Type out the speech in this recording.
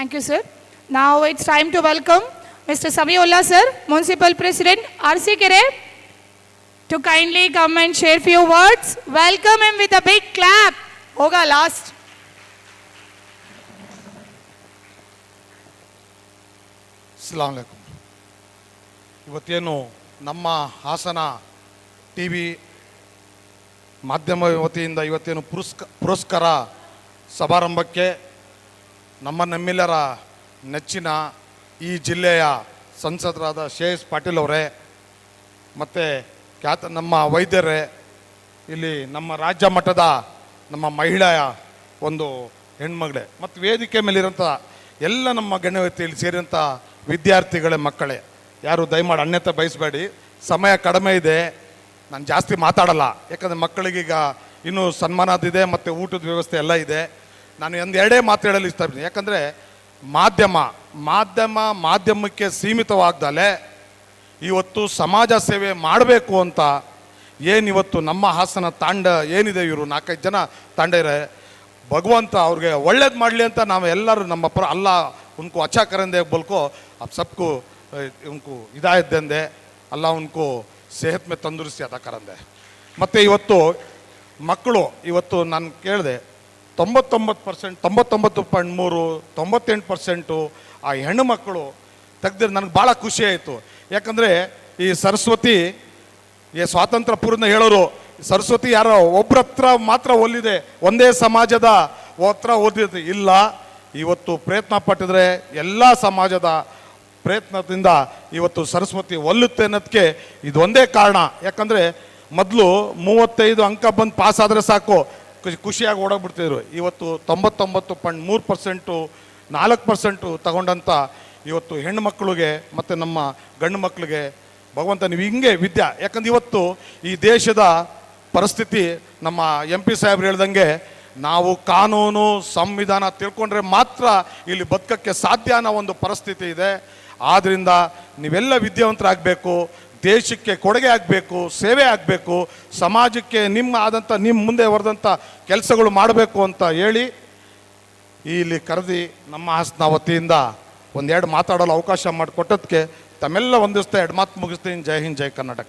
Thank you sir ನಾವು it's time to welcome mister Samiulla sir municipal president Arsikere to kindly come and share few words welcome him with a big clap ಹೋಗ ಲಾಸ್ಟ್ ಸಲಾಮ್ ಅಲೈಕುಮ್ ಇವತ್ತೇನು ನಮ್ಮ Hassan T V ಮಾಧ್ಯಮ ವತಿಯಿಂದ ಇವತ್ತೇನು ಪುರಸ್ಕ, ಪುರಸ್ಕಾರ ಸಮಾರಂಭಕ್ಕೆ ನಮ್ಮ ನಮ್ಮೆಲ್ಲರ ನೆಚ್ಚಿನ ಈ ಜಿಲ್ಲೆಯ ಸಂಸದರಾದ ಶೇಷ್ ಪಾಟೀಲ್ ಅವರೇ, ಮತ್ತು ಖ್ಯಾತ ನಮ್ಮ ವೈದ್ಯರೇ, ಇಲ್ಲಿ ನಮ್ಮ ರಾಜ್ಯ ಮಟ್ಟದ ನಮ್ಮ ಮಹಿಳೆಯ ಒಂದು ಹೆಣ್ಮಗಳೇ ಮತ್ತು ವೇದಿಕೆ ಮೇಲಿರೋಂಥ ಎಲ್ಲ ನಮ್ಮ ಗಣ್ಯವ್ಯಕ್ತಿಯಲ್ಲಿ ಸೇರಿದಂಥ ವಿದ್ಯಾರ್ಥಿಗಳೇ, ಮಕ್ಕಳೇ, ಯಾರು ದಯಮಾಡಿ ಅನ್ಯತೆ ಬಯಸಬೇಡಿ, ಸಮಯ ಕಡಿಮೆ ಇದೆ, ನಾನು ಜಾಸ್ತಿ ಮಾತಾಡಲ್ಲ, ಯಾಕಂದರೆ ಮಕ್ಕಳಿಗೀಗ ಇನ್ನೂ ಸನ್ಮಾನದಿದೆ ಮತ್ತು ಊಟದ ವ್ಯವಸ್ಥೆ ಎಲ್ಲ ಇದೆ. ನಾನು ಒಂದೆರಡೇ ಮಾತು ಹೇಳಲು ಇಷ್ಟಪಡ್ತೀನಿ. ಯಾಕಂದರೆ ಮಾಧ್ಯಮ ಮಾಧ್ಯಮ ಮಾಧ್ಯಮಕ್ಕೆ ಸೀಮಿತವಾಗ್ದಲೆ ಇವತ್ತು ಸಮಾಜ ಸೇವೆ ಮಾಡಬೇಕು ಅಂತ ಏನಿವತ್ತು ನಮ್ಮ ಹಾಸನ ತಾಂಡ ಏನಿದೆ ಇವರು? ನಾಲ್ಕೈದು ಜನ ತಾಂಡ ಇರ ಭಗವಂತ ಅವ್ರಿಗೆ ಒಳ್ಳೇದು ಮಾಡಲಿ ಅಂತ ನಾವು ಎಲ್ಲರೂ ನಮ್ಮ ಪ್ರ ಅಲ್ಲ, ಉನ್ಕು ಅಚಾಕರಂದೆ ಬಲ್ಕು, ಅಪ್ ಸಬ್ಕು ಉನ್ಕು ಇದಾಯದ್ದೆಂದೆ ಅಲ್ಲ ಉನ್ಕು ಸೇಹತ್ಮೆ ತಂದುರಿಸಿ ಅದಕ್ಕರಂದೆ ಮತ್ತು ಇವತ್ತು ಮಕ್ಕಳು, ಇವತ್ತು ನಾನು ಕೇಳಿದೆ ತೊಂಬತ್ತೊಂಬತ್ತು ಪರ್ಸೆಂಟ್ ತೊಂಬತ್ತೊಂಬತ್ತು ಪಾಯಿಂಟ್ ಮೂರು, ತೊಂಬತ್ತೆಂಟು ಪರ್ಸೆಂಟು ಆ ಹೆಣ್ಣು ಮಕ್ಕಳು ತೆಗ್ದಿರು ನನಗೆ ಭಾಳ ಖುಷಿ ಆಯಿತು. ಯಾಕಂದರೆ ಈ ಸರಸ್ವತಿ, ಈ ಸ್ವಾತಂತ್ರ್ಯ ಪೂರ್ಣ ಹೇಳೋರು ಸರಸ್ವತಿ ಯಾರೋ ಒಬ್ಬರ ಹತ್ರ ಮಾತ್ರ ಒಲ್ಲಿದೆ ಒಂದೇ ಸಮಾಜದ ಹತ್ರ ಓದಿದೆ ಇಲ್ಲ, ಇವತ್ತು ಪ್ರಯತ್ನ ಪಟ್ಟಿದ್ರೆ ಎಲ್ಲ ಸಮಾಜದ ಪ್ರಯತ್ನದಿಂದ ಇವತ್ತು ಸರಸ್ವತಿ ಒಲ್ಲುತ್ತೆ ಅನ್ನೋದಕ್ಕೆ ಇದು ಒಂದೇ ಕಾರಣ. ಯಾಕಂದರೆ ಮೊದಲು ಮೂವತ್ತೈದು ಅಂಕ ಬಂದು ಪಾಸ್ ಆದರೆ ಸಾಕು ಖುಷಿ- ಖುಷಿಯಾಗಿ ಓಡೋಗ್ಬಿಡ್ತಿದ್ರು. ಇವತ್ತು ತೊಂಬತ್ತೊಂಬತ್ತು ಪಾಯಿಂಟ್ ಮೂರು ಪರ್ಸೆಂಟು, ನಾಲ್ಕು ಪರ್ಸೆಂಟು ತಗೊಂಡಂಥ ಇವತ್ತು ಹೆಣ್ಣು ಮಕ್ಕಳಿಗೆ ಮತ್ತು ನಮ್ಮ ಗಂಡು ಮಕ್ಕಳಿಗೆ ಭಗವಂತ ನೀವು ಹಿಂಗೆ ವಿದ್ಯಾ. ಯಾಕಂದ್ರೆ ಇವತ್ತು ಈ ದೇಶದ ಪರಿಸ್ಥಿತಿ ನಮ್ಮ ಎಂ ಪಿ ಸಾಹೇಬ್ರು ಹೇಳ್ದಂಗೆ ನಾವು ಕಾನೂನು, ಸಂವಿಧಾನ ತಿಳ್ಕೊಂಡ್ರೆ ಮಾತ್ರ ಇಲ್ಲಿ ಬದುಕಕ್ಕೆ ಸಾಧ್ಯ ಅನ್ನೋ ಒಂದು ಪರಿಸ್ಥಿತಿ ಇದೆ. ಆದ್ದರಿಂದ ನೀವೆಲ್ಲ ವಿದ್ಯಾವಂತರಾಗಬೇಕು. ದೇಶಕ್ಕೆ ಕೊಡುಗೆ ಆಗಬೇಕು, ಸೇವೆ ಆಗಬೇಕು, ಸಮಾಜಕ್ಕೆ ನಿಮ್ಮ ಆದಂಥ ನಿಮ್ಮ ಮುಂದೆ ಬರೆದಂಥ ಕೆಲಸಗಳು ಮಾಡಬೇಕು ಅಂತ ಹೇಳಿ ಇಲ್ಲಿ ಕರೆದಿ ನಮ್ಮ ಹಾಸನ ವತಿಯಿಂದ ಒಂದೆರಡು ಮಾತಾಡಲು ಅವಕಾಶ ಮಾಡಿಕೊಟ್ಟದಕ್ಕೆ ತಮ್ಮೆಲ್ಲ ಒಂದಿಸ್ತಾ ಎರಡು ಮಾತು ಮುಗಿಸ್ತೀನಿ. ಜೈ ಹಿಂದ್, ಜೈ ಕರ್ನಾಟಕ.